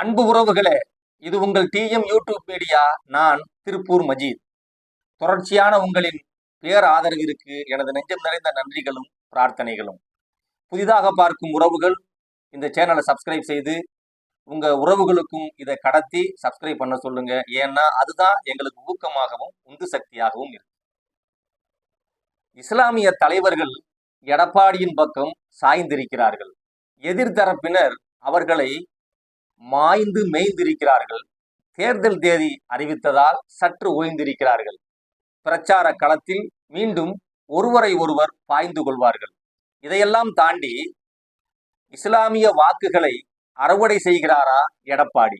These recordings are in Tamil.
அன்பு உறவுகளே இது உங்கள் டிஎம் யூடியூப் மீடியா நான் திருப்பூர் மஜீத். தொடர்ச்சியான உங்களின் பேர் ஆதரவிற்கு எனது நெஞ்சம் நிறைந்த நன்றிகளும் பிரார்த்தனைகளும். புதிதாக பார்க்கும் உறவுகள் இந்த சேனலை சப்ஸ்கிரைப் செய்து உங்க உறவுகளுக்கும் இதை கடத்தி சப்ஸ்கிரைப் பண்ண சொல்லுங்க. ஏன்னா அதுதான் எங்களுக்கு ஊக்கமாகவும் உந்து சக்தியாகவும் இருக்கு. இஸ்லாமிய தலைவர்கள் எடப்பாடியின் பக்கம் சாய்ந்திருக்கிறார்கள். எதிர்த்தரப்பினர் அவர்களை மாய்ந்து மேய்ந்திருக்கிறார்கள். தேர்தல் தேதி அறிவித்ததால் சற்று ஓய்ந்திருக்கிறார்கள். பிரச்சார களத்தில் மீண்டும் ஒருவரை ஒருவர் பாய்ந்து கொள்வார்கள். இதையெல்லாம் தாண்டி இஸ்லாமிய வாக்குகளை அறுவடை செய்கிறாரா எடப்பாடி?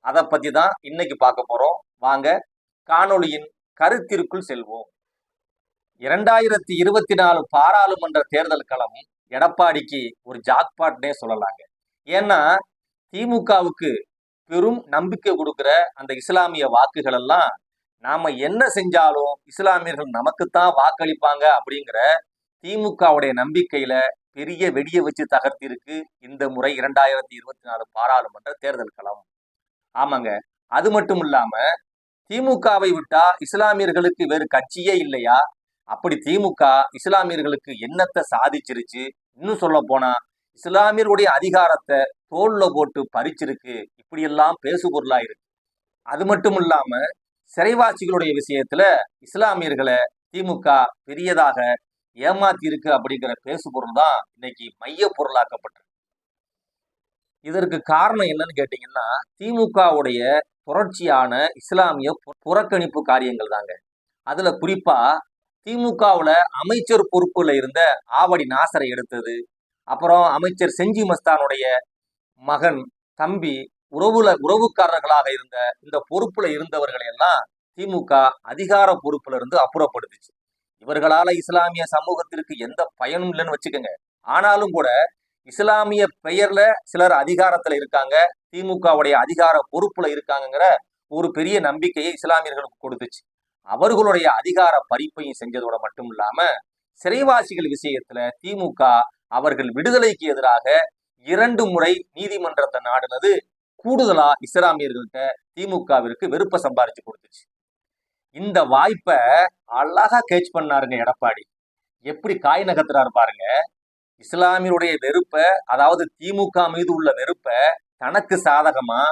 அதை பத்தி தான் இன்னைக்கு பார்க்க போறோம். வாங்க காணொளியின் கருத்திற்குள் செல்வோம். இரண்டாயிரத்தி இருபத்தி நாலு பாராளுமன்ற தேர்தல் களம் எடப்பாடிக்கு ஒரு ஜாக்பாட்னே சொல்லலாங்க. ஏன்னா திமுகவுக்கு பெரும் நம்பிக்கை கொடுக்கிற அந்த இஸ்லாமிய வாக்குகள் எல்லாம் நாம என்ன செஞ்சாலும் இஸ்லாமியர்கள் நமக்குத்தான் வாக்களிப்பாங்க அப்படிங்கிற திமுகவுடைய நம்பிக்கையில பெரிய வெடியை வச்சு தகர்த்திருக்கு இந்த முறை இரண்டாயிரத்தி இருபத்தி நாலு பாராளுமன்ற தேர்தல் களம். ஆமாங்க. அது மட்டும் இல்லாம திமுகவை விட்டா இஸ்லாமியர்களுக்கு வேறு கட்சியே இல்லையா? அப்படி திமுக இஸ்லாமியர்களுக்கு என்னத்தை சாதிச்சிருச்சு? இன்னும் சொல்ல போனா இஸ்லாமியர்களுடைய அதிகாரத்தை தோல்ல போட்டு பறிச்சிருக்கு. இப்படியெல்லாம் பேசு பொருளா இருக்கு அது மட்டும் இல்லாம சிறைவாசிகளுடைய விஷயத்துல இஸ்லாமியர்களை திமுக பெரியதாக ஏமாத்தி இருக்கு அப்படிங்கிற பேசு பொருள் தான் இன்னைக்கு மைய பொருளாக்கப்பட்டிருக்கு இதற்கு காரணம் என்னன்னு கேட்டீங்கன்னா திமுகவுடைய தொடர்ச்சியான இஸ்லாமிய புறக்கணிப்பு காரியங்கள் தாங்க அதுல குறிப்பா திமுகவுல அமைச்சர் பொறுப்புல இருந்த ஆவடி நாசரை எடுத்தது அப்புறம் அமைச்சர் செஞ்சி மஸ்தானுடைய மகன் தம்பி உறவுல உறவுக்காரர்களாக இருந்த இந்த பொறுப்புல இருந்தவர்களை எல்லாம் திமுக அதிகார பொறுப்புல இருந்து அப்புறப்படுத்துச்சு. இவர்களால இஸ்லாமிய சமூகத்திற்கு எந்த பயனும் இல்லைன்னு வச்சுக்கோங்க. ஆனாலும் கூட இஸ்லாமிய பெயர்ல சிலர் அதிகாரத்துல இருக்காங்க திமுகவுடைய அதிகார பொறுப்புல இருக்காங்கங்கிற ஒரு பெரிய நம்பிக்கையை இஸ்லாமியர்களுக்கு கொடுத்துச்சு. அவர்களுடைய அதிகார பறிப்பையும் செஞ்சதோட மட்டும் இல்லாம சிறைவாசிகள் விஷயத்துல திமுக அவர்கள் விடுதலைக்கு எதிராக இரண்டு முறை நீதிமன்றத்தை நாடினது கூடுதலா இஸ்லாமியர்கள்ட்ட திமுகவிற்கு வெறுப்பை சம்பாரிச்சு கொடுத்துச்சு. இந்த வாய்ப்பை அழகா கேட்ச் பண்ணாருங்க எடப்பாடி. எப்படி காய் நகர்த்துறாரு பாருங்க. இஸ்லாமியருடைய வெறுப்பை அதாவது திமுக மீது உள்ள வெறுப்பை தனக்கு சாதகமா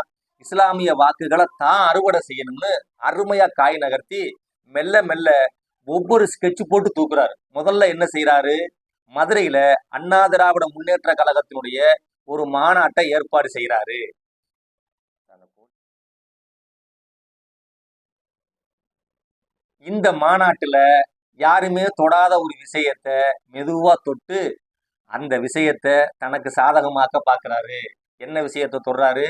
இஸ்லாமிய வாக்குகளை தான் அறுவடை செய்யணும்னு அருமையா காய் நகர்த்தி மெல்ல மெல்ல ஒவ்வொரு ஸ்கெட்ச் போட்டு தூக்குறாரு. முதல்ல என்ன செய்யறாரு மதுரையில அண்ணா திராவிட முன்னேற்ற கழகத்தினுடைய ஒரு மாநாட்டை ஏற்பாடு செய்யறாரு இந்த மாநாட்டுல யாருமே தொடாத ஒரு விஷயத்த மெதுவா தொட்டு அந்த விஷயத்த தனக்கு சாதகமாக்க பாக்குறாரு. என்ன விஷயத்த தொடுறாரு?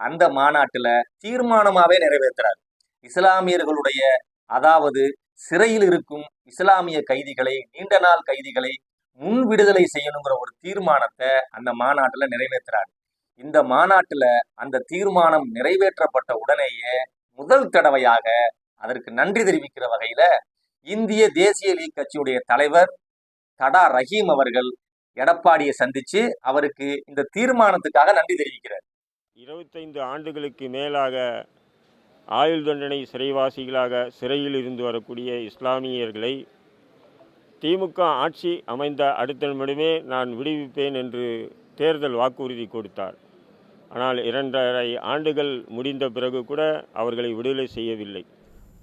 அந்த மாநாட்டுல தீர்மானமாவே நிறைவேற்றுறாரு இஸ்லாமியர்களுடைய அதாவது சிறையில் இருக்கும் இஸ்லாமிய கைதிகளை நீண்ட நாள் கைதிகளை முன் விடுதலை செய்யணுங்கிற ஒரு தீர்மானத்தை அந்த மாநாட்டுல நிறைவேற்றுறாரு இந்த மாநாட்டுல அந்த தீர்மானம் நிறைவேற்றப்பட்ட உடனேயே முதல் தடவையாக அதற்கு நன்றி தெரிவிக்கிற வகையில இந்திய தேசிய லீக் கட்சியுடைய தலைவர் தடா ரஹீம் அவர்கள் எடப்பாடியை சந்திச்சு அவருக்கு இந்த தீர்மானத்துக்காக நன்றி தெரிவிக்கிறார். இருபத்தைந்து ஆண்டுகளுக்கு மேலாக ஆயுள் தண்டனை சிறைவாசிகளாக சிறையில் இருந்து வரக்கூடிய இஸ்லாமியர்களை திமுக ஆட்சி அமைந்த அடுத்த நிமிடமே நான் விடுவிப்பேன் என்று தேர்தல் வாக்குறுதி கொடுத்தார். ஆனால் இரண்டரை ஆண்டுகள் முடிந்த பிறகு கூட அவர்களை விடுதலை செய்யவில்லை.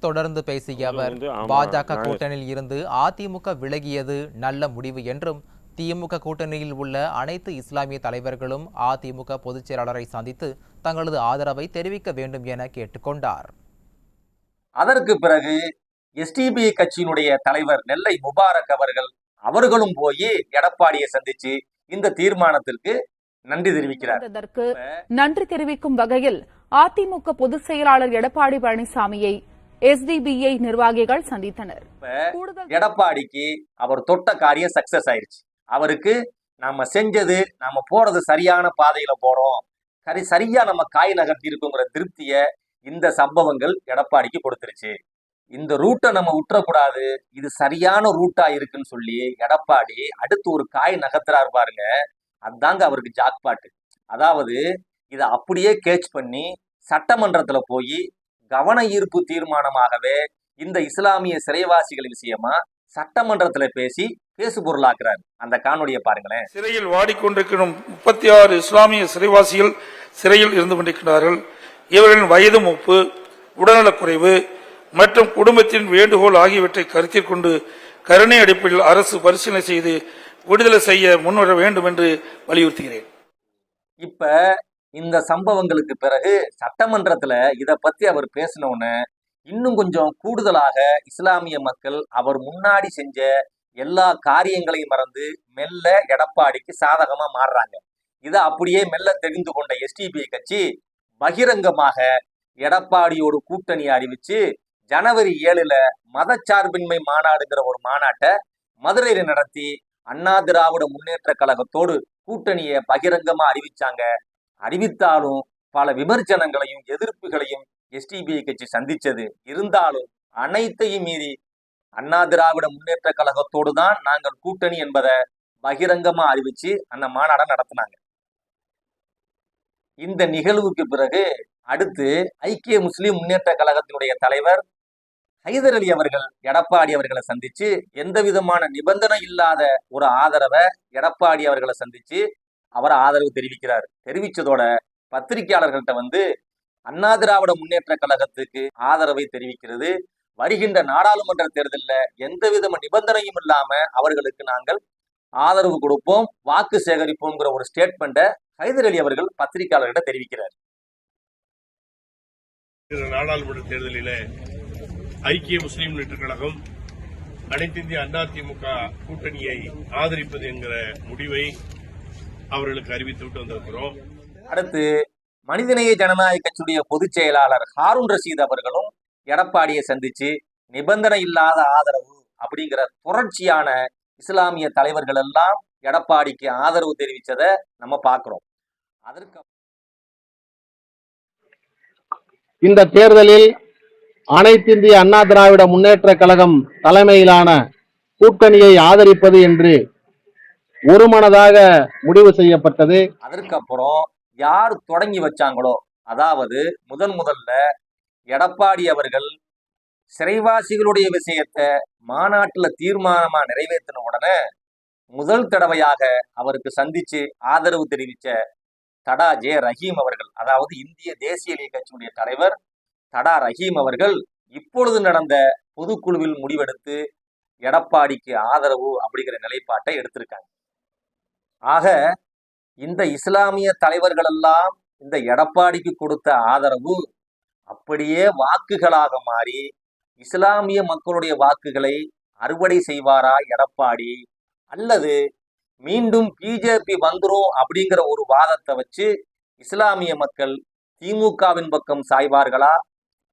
தொடர்ந்து பேசிய அவர் பாஜக கூட்டணியில் இருந்து அதிமுக விலகியது நல்ல முடிவு என்றும் திமுக கூட்டணியில் உள்ள அனைத்து இஸ்லாமிய தலைவர்களும் அதிமுக பொதுச் செயலாளரை சந்தித்து தங்களது ஆதரவை தெரிவிக்க வேண்டும் என கேட்டுக்கொண்டார். அதற்கு பிறகு எஸ்டிபி கட்சியினுடைய தலைவர் நெல்லை முபாரக் அவர்கள் அவர்களும் போய் எடப்பாடியை சந்திச்சு இந்த தீர்மானத்திற்கு நன்றி தெரிவிக்கிறார். நன்றி தெரிவிக்கும் வகையில் அதிமுக பொதுச் செயலாளர் எடப்பாடி பழனிசாமியை எஸ்டிபிஐ நிர்வாகிகள் சந்தித்தனர். எடப்பாடிக்கு அவர் தொட்ட காரியம் சக்சஸ் ஆயிருச்சு. அவருக்கு நம்ம செஞ்சது நம்ம போறது சரியான பாதையில போறோம். சரி சரியா நம்ம காய் நகர்த்தி இருக்குங்கிற திருப்திய இந்த சம்பவங்கள் எடப்பாடிக்கு கொடுத்துருச்சு. இந்த ரூட்டை நம்ம விட்டுறக்கூடாது. இது சரியான ரூட்டா இருக்குன்னு சொல்லி எடப்பாடி அடுத்து ஒரு காய் நகர்த்துறாரு பாருங்க. அதாங்க அவருக்கு ஜாக்பாட்டு. அதாவது இதை அப்படியே கேட்ச் பண்ணி சட்டமன்றத்தில் போய் கவன ஈர்ப்பு தீர்மானமாகவே இந்த இஸ்லாமிய சிறைவாசிகள் விஷயமா சட்டமன்றத்துல பேசி பேசு பொருளாக்குறாரு. அந்த காணொலியை பாருங்களேன். சிறையில் வாடிக்கொண்டிருக்கிற முப்பத்தி ஆறு இஸ்லாமிய சிறைவாசிகள் சிறையில் இருந்து கொண்டிருக்கிறார்கள் இவர்களின் வயது மூப்பு உடல்நலக்குறைவு மற்றும் குடும்பத்தின் வேண்டுகோள் ஆகியவற்றை கருத்தில் கொண்டு கருணை அடிப்படையில் அரசு பரிசீலனை செய்து விடுதலை செய்ய முன்வர வேண்டும் என்று வலியுறுத்துகிறேன். இப்ப இந்த சம்பவங்களுக்கு பிறகு சட்டமன்றத்துல இத பத்தி அவர் பேசினோன்னு இன்னும் கொஞ்சம் கூடுதலாக இஸ்லாமிய மக்கள் அவர் முன்னாடி செஞ்ச எல்லா காரியங்களையும் மறந்து மெல்ல எடப்பாடிக்கு சாதகமா மாறுறாங்க. இதை அப்படியே மெல்ல தெரிந்து கொண்ட எஸ்டிபி கட்சி பகிரங்கமாக எடப்பாடியோடு கூட்டணி அறிவிச்சு ஜனவரி ஏழுல மதச்சார்பின்மை மாநாடுங்கிற ஒரு மாநாட்டை மதுரையில் நடத்தி அண்ணா திராவிட முன்னேற்ற கழகத்தோடு கூட்டணியை பகிரங்கமா அறிவிச்சாங்க. அறிவித்தாலும் பல விமர்சனங்களையும் எதிர்ப்புகளையும் எஸ்டிபிஐ கட்சி சந்திச்சது. இருந்தாலும் அனைத்தையும் மீறி அண்ணா திராவிட முன்னேற்ற கழகத்தோடு தான் நாங்கள் கூட்டணி என்பதை பகிரங்கமா அறிவிச்சு அந்த மாநாடை நடத்தினாங்க. இந்த நிகழ்வுக்கு பிறகு அடுத்து ஐக்கிய முஸ்லிம் முன்னேற்ற கழகத்தினுடைய தலைவர் ஹைதர் அலி அவர்கள் எடப்பாடி அவர்களை சந்திச்சு எந்த விதமான நிபந்தனை இல்லாத ஒரு ஆதரவை எடப்பாடி அவர்களை சந்திச்சு அவர் ஆதரவு தெரிவிக்கிறார். தெரிவிச்சதோட பத்திரிகையாளர்கள்ட்ட வந்து அண்ணா திராவிட முன்னேற்ற கழகத்துக்கு ஆதரவை தெரிவிக்கிறது. வருகின்ற நாடாளுமன்ற தேர்தலில் எந்த விதமான நிபந்தனையும் இல்லாம அவர்களுக்கு நாங்கள் ஆதரவு கொடுப்போம் வாக்கு சேகரிப்போம்ங்கிற ஒரு ஸ்டேட்மெண்ட்டை ஹைதர் அலி அவர்கள் பத்திரிகையாளர்கிட்ட தெரிவிக்கிறார். நாடாளுமன்ற தேர்தலிலே ஐக்கிய முஸ்லீம் முன்னேற்ற கழகம் அனைத்து இந்திய அதிமுக கூட்டணியை ஆதரிப்பது என்கிற முடிவை அவர்களுக்கு அறிவித்துவிட்டு வந்திருக்கிறோம். அடுத்து மனிதநேய ஜனநாயக கட்சியுடைய பொதுச் செயலாளர் ஹாரூன் ரஷீத் அவர்களும் எடப்பாடியை சந்திச்சு நிபந்தனை இல்லாத ஆதரவு அப்படிங்கிற தொடர்ச்சியான இஸ்லாமிய தலைவர்கள் எல்லாம் எடப்பாடிக்கு ஆதரவு தெரிவிச்சதை நம்ம பார்க்கிறோம். அதற்கு இந்த தேர்தலில் அனைத்திந்திய அண்ணா திராவிட முன்னேற்ற கழகம் தலைமையிலான கூட்டணியை ஆதரிப்பது என்று ஒருமனதாக முடிவு செய்யப்பட்டது. அதற்கப்புறம் யார் தொடங்கி வச்சாங்களோ அதாவது முதன் முதல்ல எடப்பாடி அவர்கள் சிறைவாசிகளுடைய விஷயத்தை மாநாட்டுல தீர்மானமா நிறைவேற்றின உடனே முதல் தடவையாக அவருக்கு சந்திச்சு ஆதரவு தெரிவிச்ச தடா ஜே ரஹீம் அவர்கள் அதாவது இந்திய தேசிய லீக் கட்சியுடைய தலைவர் தடா ரஹீம் அவர்கள் இப்பொழுது நடந்த பொதுக்குழுவில் முடிவெடுத்து எடப்பாடிக்கு ஆதரவு அப்படிங்கிற நிலைப்பாட்டை எடுத்திருக்காங்க. ஆக இந்த இஸ்லாமிய தலைவர்கள் எல்லாம் இந்த எடப்பாடிக்கு கொடுத்த ஆதரவு அப்படியே வாக்குகளாக மாறி இஸ்லாமிய மக்களுடைய வாக்குகளை அறுவடை செய்வாரா எடப்பாடி? அல்லது மீண்டும் பிஜேபி வந்துரும் அப்படிங்கிற ஒரு வாதத்தை வச்சு இஸ்லாமிய மக்கள் திமுகவின் பக்கம் சாய்வார்களா?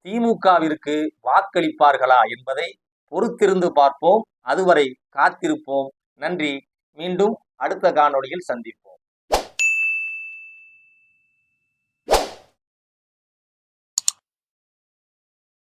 திமுகவிற்கு வாக்களிப்பார்களா என்பதை பொறுத்திருந்து பார்ப்போம். அதுவரை காத்திருப்போம். நன்றி. மீண்டும் அடுத்த காணொளியில் சந்திப்போம்.